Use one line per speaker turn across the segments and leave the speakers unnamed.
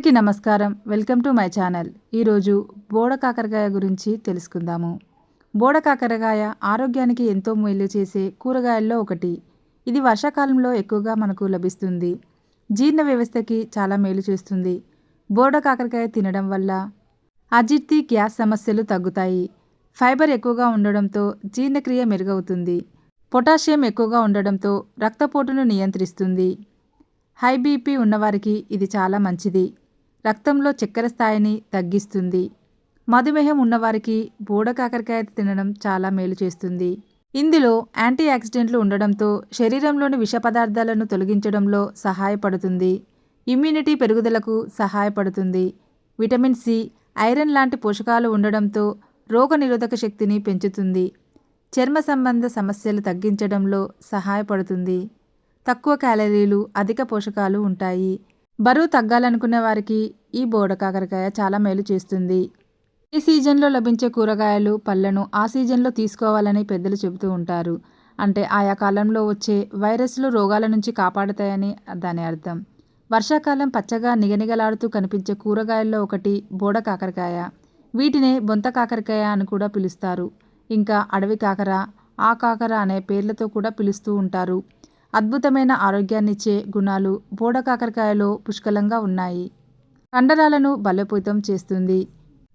అందరికీ నమస్కారం. Welcome to my channel. ఈరోజు బోడ కాకరకాయ గురించి తెలుసుకుందాము. బోడ కాకరకాయ ఆరోగ్యానికి ఎంతో మేలు చేసే కూరగాయల్లో ఒకటి. ఇది వర్షాకాలంలో ఎక్కువగా మనకు లభిస్తుంది. జీర్ణ వ్యవస్థకి చాలా మేలు చేస్తుంది. బోడ కాకరకాయ తినడం వల్ల అజీర్తి గ్యాస్ సమస్యలు తగ్గుతాయి. ఫైబర్ ఎక్కువగా ఉండడంతో జీర్ణక్రియ మెరుగవుతుంది. పొటాషియం ఎక్కువగా ఉండడంతో రక్తపోటును నియంత్రిస్తుంది. హై బీపీ ఉన్నవారికి ఇది చాలా మంచిది. రక్తంలో చక్కెర స్థాయిని తగ్గిస్తుంది. మధుమేహం ఉన్నవారికి బోడ కాకరకాయ తినడం చాలా మేలు చేస్తుంది. ఇందులో యాంటీ ఆక్సిడెంట్లు ఉండడంతో శరీరంలోని విష పదార్థాలను తొలగించడంలో సహాయపడుతుంది. ఇమ్యూనిటీ పెరుగుదలకు సహాయపడుతుంది. విటమిన్ సి ఐరన్ లాంటి పోషకాలు ఉండడంతో రోగనిరోధక శక్తిని పెంచుతుంది. చర్మ సంబంధ సమస్యలు తగ్గించడంలో సహాయపడుతుంది. తక్కువ క్యాలరీలు అధిక పోషకాలు ఉంటాయి. బరువు తగ్గాలనుకునే వారికి ఈ బోడ కాకరకాయ చాలా మేలు చేస్తుంది. ఈ సీజన్లో లభించే కూరగాయలు పళ్ళను ఆ సీజన్లో తీసుకోవాలని పెద్దలు చెబుతూ ఉంటారు. అంటే ఆయా కాలంలో వచ్చే వైరస్లు రోగాల నుంచి కాపాడుతాయని దాని అర్థం. వర్షాకాలం పచ్చగా నిగనిగలాడుతూ కనిపించే కూరగాయల్లో ఒకటి బోడ కాకరకాయ. వీటినే బొంత కాకరకాయ అని కూడా పిలుస్తారు. ఇంకా అడవి కాకర ఆ కాకర అనే పేర్లతో కూడా పిలుస్తూ ఉంటారు. అద్భుతమైన ఆరోగ్యాన్నిచ్చే గుణాలు బోడ కాకరకాయలో పుష్కలంగా ఉన్నాయి. కండరాలను బలోపేతం చేస్తుంది.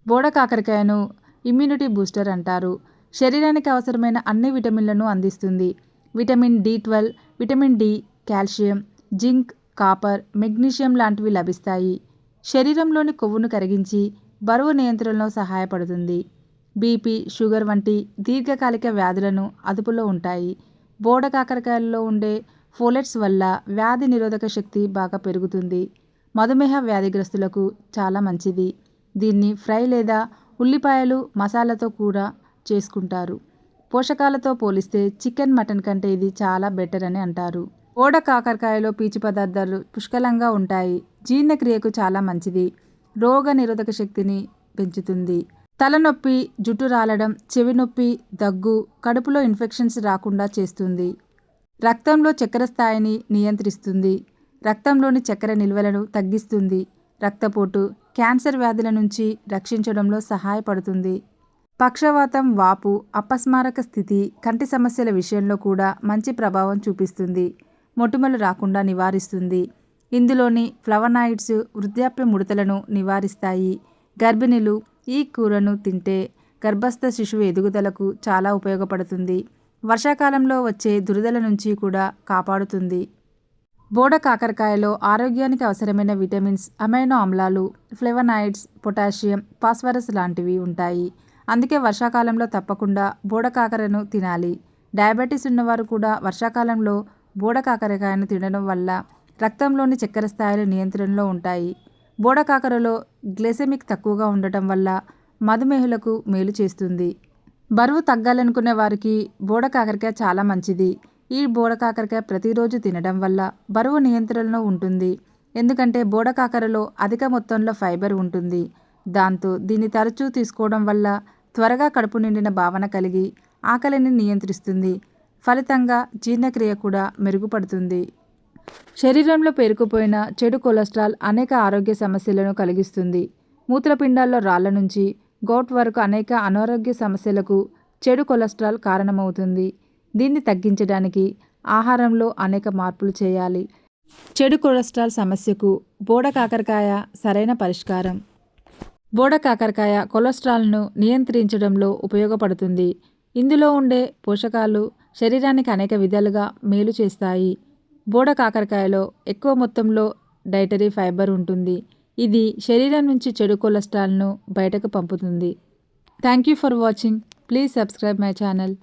బోడ కాకరకాయను ఇమ్యూనిటీ బూస్టర్ అంటారు. శరీరానికి అవసరమైన అన్ని విటమిన్లను అందిస్తుంది. Vitamin D twelve vitamin D calcium zinc copper magnesium లాంటివి లభిస్తాయి. శరీరంలోని కొవ్వును కరిగించి బరువు నియంత్రణలో సహాయపడుతుంది. బీపీ షుగర్ వంటి దీర్ఘకాలిక వ్యాధులను అదుపులో ఉంటాయి. బోడ కాకరకాయల్లో ఉండే ఫోలెట్స్ వల్ల వ్యాధి నిరోధక శక్తి బాగా పెరుగుతుంది. మధుమేహ వ్యాధిగ్రస్తులకు చాలా మంచిది. దీన్ని ఫ్రై లేదా ఉల్లిపాయలు మసాలాతో కూడా చేసుకుంటారు. పోషకాలతో పోలిస్తే చికెన్ మటన్ కంటే ఇది చాలా బెటర్ అని అంటారు. ఓడ కాకరకాయలో పీచు పదార్థాలు పుష్కలంగా ఉంటాయి. జీర్ణక్రియకు చాలా మంచిది. రోగ నిరోధక శక్తిని పెంచుతుంది. తలనొప్పి జుట్టు రాలడం చెవి నొప్పి దగ్గు కడుపులో ఇన్ఫెక్షన్స్ రాకుండా చేస్తుంది. రక్తంలో చక్కెర స్థాయిని నియంత్రిస్తుంది. రక్తంలోని చక్కెర నిల్వలను తగ్గిస్తుంది. రక్తపోటు క్యాన్సర్ వ్యాధుల నుంచి రక్షించడంలో సహాయపడుతుంది. పక్షవాతం వాపు అపస్మారక స్థితి కంటి సమస్యల విషయంలో కూడా మంచి ప్రభావం చూపిస్తుంది. మొటిమలు రాకుండా నివారిస్తుంది. ఇందులోని ఫ్లవనాయిడ్స్ వృద్ధాప్య ముడతలను నివారిస్తాయి. గర్భిణీలు ఈ కూరను తింటే గర్భస్థ శిశువు ఎదుగుదలకు చాలా ఉపయోగపడుతుంది. వర్షాకాలంలో వచ్చే దురదల నుంచి కూడా కాపాడుతుంది. బోడ కాకరకాయలో ఆరోగ్యానికి అవసరమైన విటమిన్స్ అమైనో ఆమ్లాలు ఫ్లెవనాయిడ్స్ పొటాషియం ఫాస్ఫరస్ లాంటివి ఉంటాయి. అందుకే వర్షాకాలంలో తప్పకుండా బోడ కాకరను తినాలి. డయాబెటీస్ ఉన్నవారు కూడా వర్షాకాలంలో బోడ కాకరకాయను తినడం వల్ల రక్తంలోని చక్కెర స్థాయిలు నియంత్రణలో ఉంటాయి. బోడ కాకరలో గ్లెసెమిక్ తక్కువగా ఉండటం వల్ల మధుమేహులకు మేలు చేస్తుంది. బరువు తగ్గాలనుకునే వారికి బోడ కాకరకాయ చాలా మంచిది. ఈ బోడ కాకరకాయ ప్రతిరోజు తినడం వల్ల బరువు నియంత్రణలో ఉంటుంది. ఎందుకంటే బోడ కాకరలో అధిక మొత్తంలో ఫైబర్ ఉంటుంది. దాంతో దీన్ని తరచూ తీసుకోవడం వల్ల త్వరగా కడుపు నిండిన భావన కలిగి ఆకలిని నియంత్రిస్తుంది. ఫలితంగా జీర్ణక్రియ కూడా మెరుగుపడుతుంది. శరీరంలో పేరుకుపోయిన చెడు కొలెస్ట్రాల్ అనేక ఆరోగ్య సమస్యలను కలిగిస్తుంది. మూత్రపిండాల్లో రాళ్ళ నుంచి గౌట్ వరకు అనేక అనారోగ్య సమస్యలకు చెడు కొలెస్ట్రాల్ కారణమవుతుంది. దీన్ని తగ్గించడానికి ఆహారంలో అనేక మార్పులు చేయాలి. చెడు కొలెస్ట్రాల్ సమస్యకు బోడ కాకరకాయ సరైన పరిష్కారం. బోడ కాకరకాయ కొలెస్ట్రాల్ను నియంత్రించడంలో ఉపయోగపడుతుంది. ఇందులో ఉండే పోషకాలు శరీరానికి అనేక విధాలుగా మేలు చేస్తాయి. బోడ కాకరకాయలో ఎక్కువ మొత్తంలో డైటరీ ఫైబర్ ఉంటుంది. ఇది శరీరం నుంచి చెడు కొలెస్ట్రాల్ను బయటకు పంపుతుంది. Thank you for watching. Please subscribe my channel.